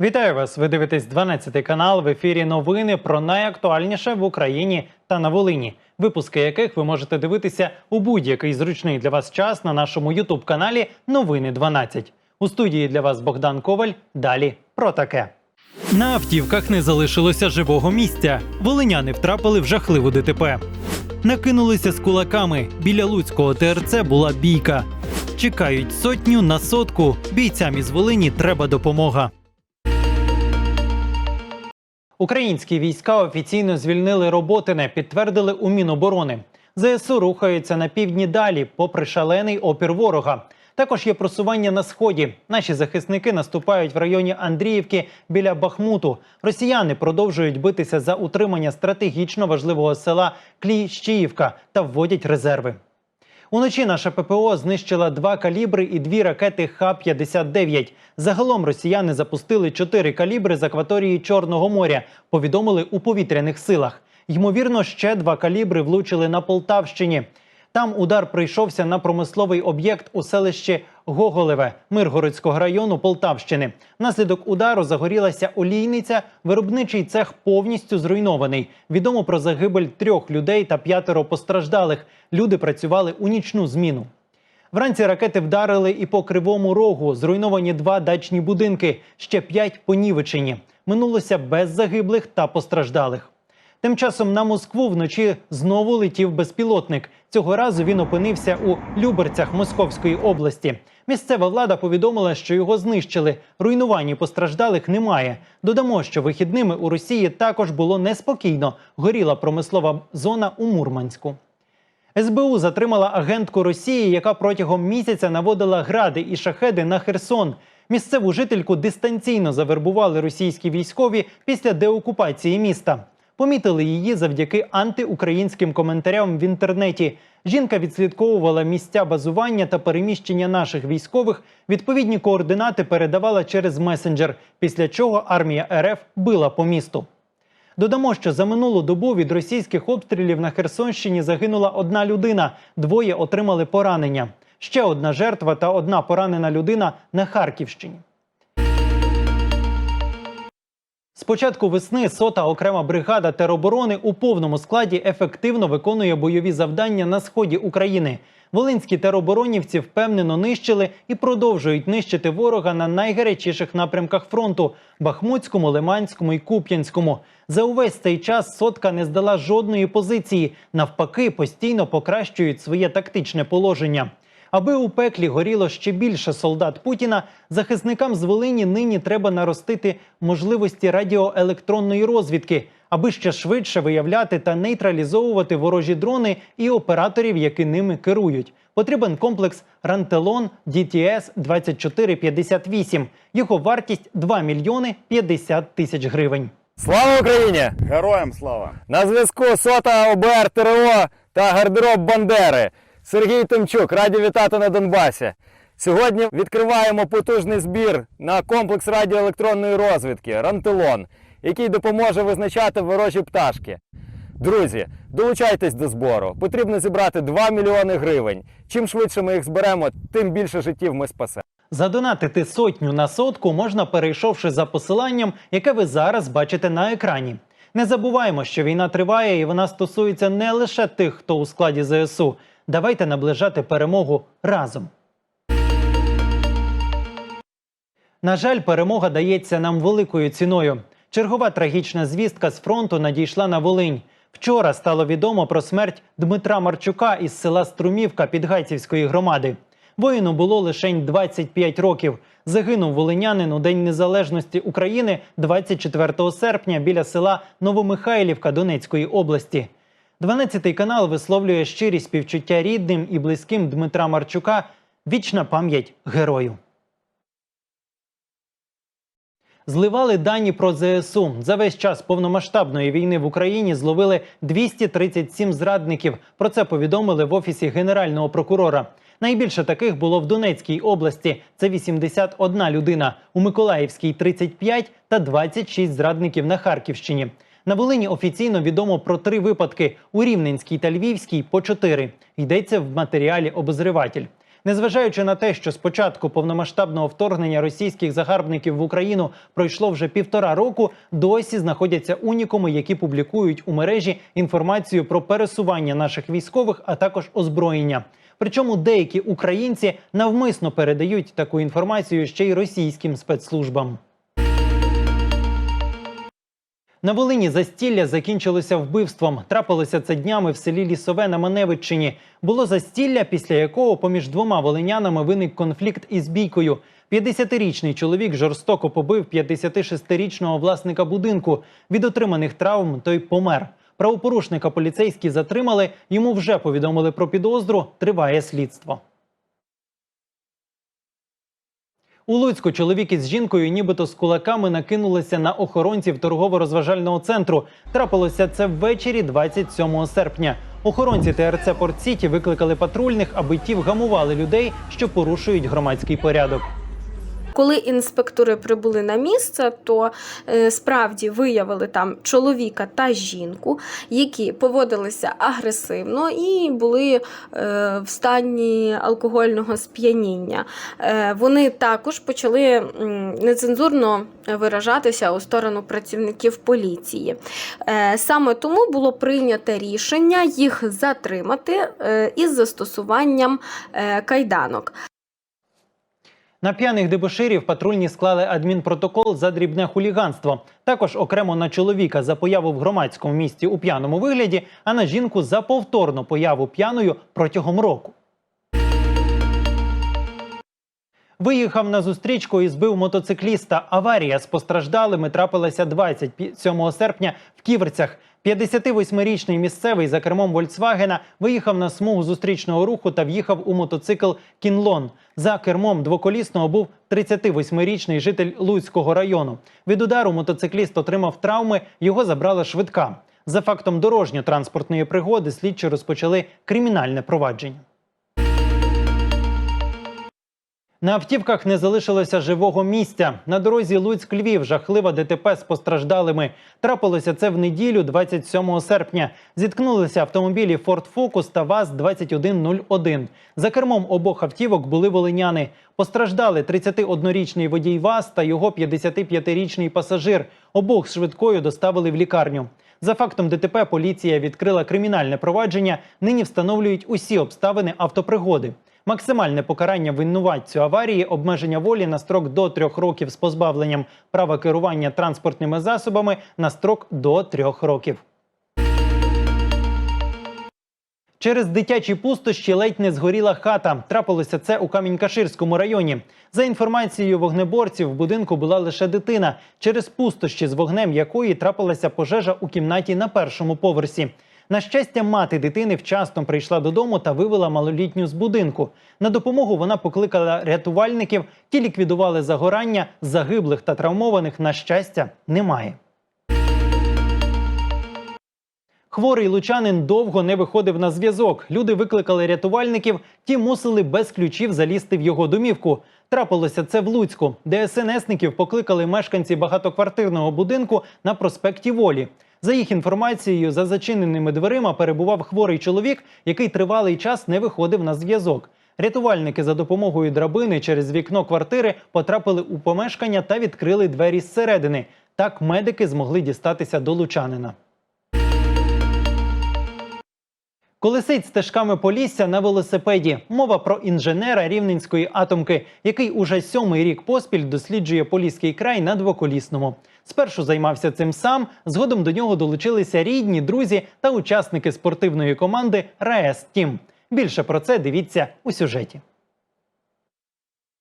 Вітаю вас! Ви дивитесь 12 канал в ефірі. Новини про найактуальніше в Україні та на Волині. Випуски яких ви можете дивитися у будь-який зручний для вас час на нашому Ютуб каналі Новини 12. У студії для вас Богдан Коваль. Далі про таке. На автівках не залишилося живого місця. Волиняни втрапили в жахливу ДТП. Накинулися з кулаками. Біля Луцького ТРЦ була бійка. Чекають сотню на сотку. Бійцям із Волині треба допомога. Українські війська офіційно звільнили Роботине, підтвердили у Міноборони. ЗСУ рухаються на півдні далі, попри шалений опір ворога. Також є просування на сході. Наші захисники наступають в районі Андріївки біля Бахмуту. Росіяни продовжують битися за утримання стратегічно важливого села Кліщіївка та вводять резерви. Уночі наша ППО знищила два калібри і дві ракети Х-59. Загалом росіяни запустили чотири калібри з акваторії Чорного моря. Повідомили у повітряних силах. Ймовірно, ще два калібри влучили на Полтавщині. Там удар прийшовся на промисловий об'єкт у селищі Гоголеве Миргородського району Полтавщини. Внаслідок удару загорілася олійниця. Виробничий цех повністю зруйнований. Відомо про загибель трьох людей та п'ятеро постраждалих. Люди працювали у нічну зміну. Вранці ракети вдарили і по кривому рогу. Зруйновані два дачні будинки, ще п'ять понівечені. Минулося без загиблих та постраждалих. Тим часом на Москву вночі знову летів безпілотник. Цього разу він опинився у Люберцях Московської області. Місцева влада повідомила, що його знищили. Руйнувань постраждалих немає. Додамо, що вихідними у Росії також було неспокійно. Горіла промислова зона у Мурманську. СБУ затримала агентку Росії, яка протягом місяця наводила гради і шахеди на Херсон. Місцеву жительку дистанційно завербували російські військові після деокупації міста. Помітили її завдяки антиукраїнським коментарям в інтернеті. Жінка відслідковувала місця базування та переміщення наших військових. Відповідні координати передавала через месенджер, після чого армія РФ била по місту. Додамо, що за минулу добу від російських обстрілів на Херсонщині загинула одна людина, двоє отримали поранення. Ще одна жертва та одна поранена людина на Харківщині. З початку весни сота окрема бригада тероборони у повному складі ефективно виконує бойові завдання на сході України. Волинські тероборонівці впевнено нищили і продовжують нищити ворога на найгарячіших напрямках фронту Бахмутському, Лиманському і Куп'янському. За увесь цей час сотка не здала жодної позиції. Навпаки, постійно покращують своє тактичне положення. Аби у пеклі горіло ще більше солдат Путіна, захисникам з Волині нині треба наростити можливості радіоелектронної розвідки, аби ще швидше виявляти та нейтралізовувати ворожі дрони і операторів, які ними керують. Потрібен комплекс Рантелон DTS 2458. Його вартість 2 мільйони 50 тисяч гривень. Слава Україні! Героям слава! На зв'язку сота ОБР ТРО та гардероб Бандери. Сергій Томчук, раді вітати на Донбасі. Сьогодні відкриваємо потужний збір на комплекс радіоелектронної розвідки Рантелон, який допоможе визначати ворожі пташки. Друзі, долучайтесь до збору. Потрібно зібрати 2 мільйони гривень. Чим швидше ми їх зберемо, тим більше життів ми спасемо. Задонатити сотню на сотку можна, перейшовши за посиланням, яке ви зараз бачите на екрані. Не забуваємо, що війна триває і вона стосується не лише тих, хто у складі ЗСУ. Давайте наближати перемогу разом. На жаль, перемога дається нам великою ціною. Чергова трагічна звістка з фронту надійшла на Волинь. Вчора стало відомо про смерть Дмитра Марчука із села Струмівка Підгайцівської громади. Воїну було лише 25 років. Загинув волинянин у День Незалежності України 24 серпня біля села Новомихайлівка Донецької області. 12-й канал висловлює щирі співчуття рідним і близьким Дмитра Марчука. Вічна пам'ять герою. Зливали дані про ЗСУ. За весь час повномасштабної війни в Україні зловили 237 зрадників. Про це повідомили в офісі генерального прокурора. Найбільше таких було в Донецькій області. Це 81 людина, у Миколаївській 35 та 26 зрадників на Харківщині. На Волині офіційно відомо про три випадки: у Рівненській та Львівській по чотири. Йдеться в матеріалі обозриватель. Незважаючи на те, що з початку повномасштабного вторгнення російських загарбників в Україну пройшло вже півтора року, досі знаходяться унікуми, які публікують у мережі інформацію про пересування наших військових, а також озброєння. Причому деякі українці навмисно передають таку інформацію ще й російським спецслужбам. На Волині застілля закінчилося вбивством. Трапилося це днями в селі Лісове на Маневиччині. Було застілля, після якого поміж двома волинянами виник конфлікт із бійкою. 50-річний чоловік жорстоко побив 56-річного власника будинку. Від отриманих травм той помер. Правопорушника поліцейські затримали. Йому вже повідомили про підозру. Триває слідство. У Луцьку чоловік із жінкою, нібито з кулаками, накинулися на охоронців торгово-розважального центру. Трапилося це ввечері 27 серпня. Охоронці ТРЦ Порт викликали патрульних, аби ті вгамували людей, що порушують громадський порядок. Коли інспектори прибули на місце, то е, справді виявили там чоловіка та жінку, які поводилися агресивно і були е, в стані алкогольного сп'яніння. Е, вони також почали нецензурно виражатися у сторону працівників поліції. Саме тому було прийнято рішення їх затримати із застосуванням кайданок. На п'яних дебоширів патрульні склали адмінпротокол за дрібне хуліганство. Також окремо на чоловіка за появу в громадському місці у п'яному вигляді, а на жінку за повторну появу п'яною протягом року. Виїхав на зустрічку і збив мотоцикліста. Аварія з постраждалими трапилася 27 серпня в Ківерцях. 58-річний місцевий за кермом Вольцвагена виїхав на смугу зустрічного руху та в'їхав у мотоцикл Кінлон. За кермом двоколісного був 38-річний житель Луцького району. Від удару мотоцикліст отримав травми, його забрала швидка. За фактом дорожньо-транспортної пригоди слідчі розпочали кримінальне провадження. На автівках не залишилося живого місця. На дорозі Луцьк-Львів жахлива ДТП з постраждалими. Трапилося це в неділю, 27 серпня. Зіткнулися автомобілі Ford Focus та ВАЗ-2101. За кермом обох автівок були волиняни. Постраждали 31-річний водій ВАЗ та його 55-річний пасажир. Обох швидкою доставили в лікарню. За фактом ДТП поліція відкрила кримінальне провадження. Нині встановлюють усі обставини автопригоди. Максимальне покарання винуватцю аварії обмеження волі на строк до трьох років з позбавленням права керування транспортними засобами на строк до трьох років. Через дитячі пустощі ледь не згоріла хата. Трапилося це у Камінь-Каширському районі. За інформацією вогнеборців, в будинку була лише дитина, через пустощі з вогнем якої трапилася пожежа у кімнаті на першому поверсі. На щастя, мати дитини вчасно прийшла додому та вивела малолітню з будинку. На допомогу вона покликала рятувальників, ті ліквідували загорання, загиблих та травмованих, на щастя, немає. Хворий лучанин довго не виходив на зв'язок. Люди викликали рятувальників, ті мусили без ключів залізти в його домівку. Трапилося це в Луцьку. ДСНСників покликали мешканці багатоквартирного будинку на проспекті Волі. За їх інформацією, за зачиненими дверима перебував хворий чоловік, який тривалий час не виходив на зв'язок. Рятувальники за допомогою драбини через вікно квартири потрапили у помешкання та відкрили двері зсередини. Так медики змогли дістатися до лучанина. Колесить стежками Полісся на велосипеді. Мова про інженера рівненської атомки, який уже сьомий рік поспіль досліджує Поліський край на двоколісному. Спершу займався цим сам. Згодом до нього долучилися рідні, друзі та учасники спортивної команди РаЕС Тім. Більше про це дивіться у сюжеті.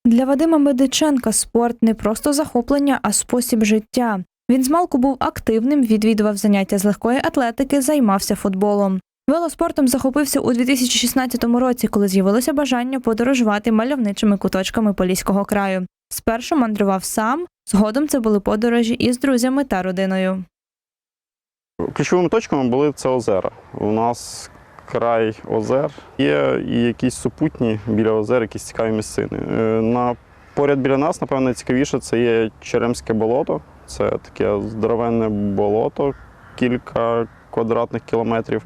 Для Вадима Медиченка спорт не просто захоплення, а спосіб життя. Він змалку був активним, відвідував заняття з легкої атлетики, займався футболом. Велоспортом захопився у 2016 році, коли з'явилося бажання подорожувати мальовничими куточками Поліського краю. Спершу мандрував сам, згодом це були подорожі із друзями та родиною. Ключовими точками були це озера. У нас край озер. Є і якісь супутні біля озер, якісь цікаві місцини. Е, На, поряд біля нас, напевно, найцікавіше це є Черемське болото. Це таке здоровенне болото, кілька квадратних кілометрів.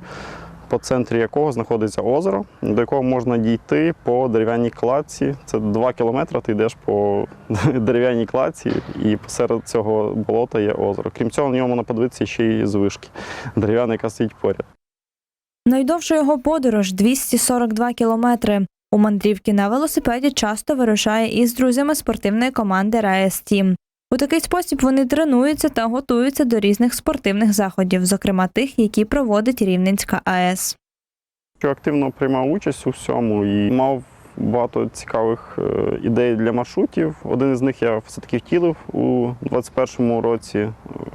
По центрі якого знаходиться озеро, до якого можна дійти по дерев'яній кладці. Це 2 кілометри, ти йдеш по дерев'яній кладці, і посеред цього болота є озеро. Крім цього, на ньому можна подивитися ще й з вишки. Дерев'яна, яка стоїть поряд. Найдовша його подорож 242 кілометри. У мандрівки на велосипеді часто вирушає із друзями спортивної команди Райс Тім. У такий спосіб вони тренуються та готуються до різних спортивних заходів, зокрема тих, які проводить Рівненська АЕС. що активно приймав участь у всьому і мав багато цікавих е, ідей для маршрутів. Один із них я все-таки втілив у 21-му році е,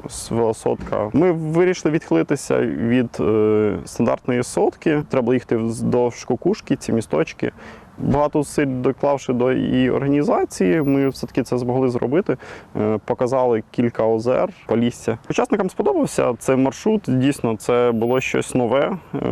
з велосотка. Ми вирішили відхилитися від е, стандартної сотки. Треба їхати вздовж кукушки, ці місточки. Багато зусиль доклавши до її організації, ми все-таки це змогли зробити. Е, Показали кілька озер, полісся. Учасникам сподобався цей маршрут. Дійсно, це було щось нове, е,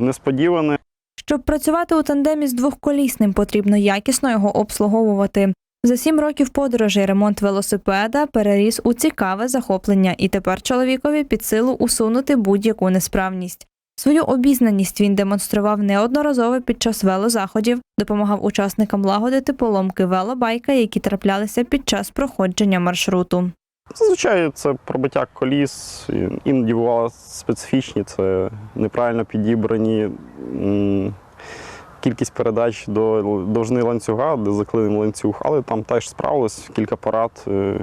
несподіване. Щоб працювати у тандемі з двохколісним, потрібно якісно його обслуговувати. За сім років подорожей ремонт велосипеда переріс у цікаве захоплення, і тепер чоловікові під силу усунути будь-яку несправність. Свою обізнаність він демонстрував неодноразово під час велозаходів, допомагав учасникам лагодити поломки велобайка, які траплялися під час проходження маршруту. Зазвичай це пробиття коліс, іноді бувало специфічні, це неправильно підібрані кількість передач до довжини ланцюга, де заклинений ланцюг, але там теж справилось кілька порад е,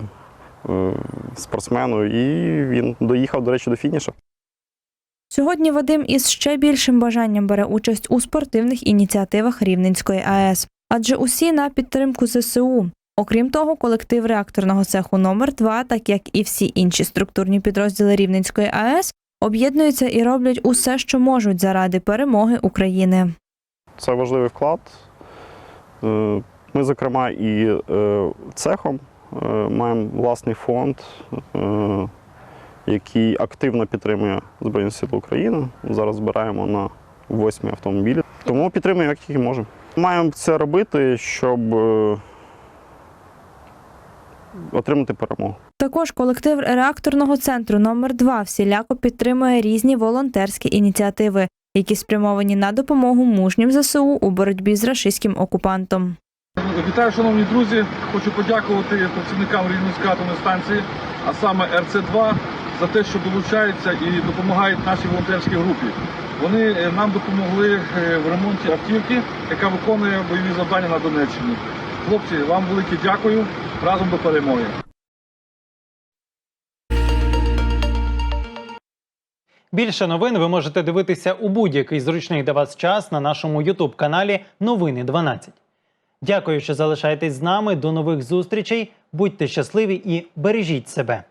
е, спортсмену, і він доїхав, до речі, до фінішу. Сьогодні Вадим із ще більшим бажанням бере участь у спортивних ініціативах Рівненської АЕС, адже усі на підтримку ЗСУ. Окрім того, колектив реакторного цеху номер 2 так як і всі інші структурні підрозділи Рівненської АЕС, об'єднуються і роблять усе, що можуть заради перемоги України. Це важливий вклад. Е, Ми, зокрема, і е, цехом е, маємо власний фонд, який активно підтримує Збройні Сили України. Зараз збираємо на восьмі автомобілі. Тому підтримуємо як тільки можемо. Маємо це робити, щоб е, отримати перемогу. Також колектив реакторного центру номер 2 всіляко підтримує різні волонтерські ініціативи, які спрямовані на допомогу мужнім ЗСУ у боротьбі з рашистським окупантом. Вітаю, шановні друзі. Хочу подякувати працівникам Рівненської атомної станції, а саме РЦ-2, за те, що долучаються і допомагають нашій волонтерській групі. Вони е, нам допомогли е, в ремонті автівки, яка виконує бойові завдання на Донеччині. Хлопці, вам велике дякую. Разом до перемоги. Більше новин ви можете дивитися у будь-який зручний для вас час на нашому Ютуб каналі Новини 12. Дякую, що залишаєтесь з нами. До нових зустрічей. Будьте щасливі і бережіть себе.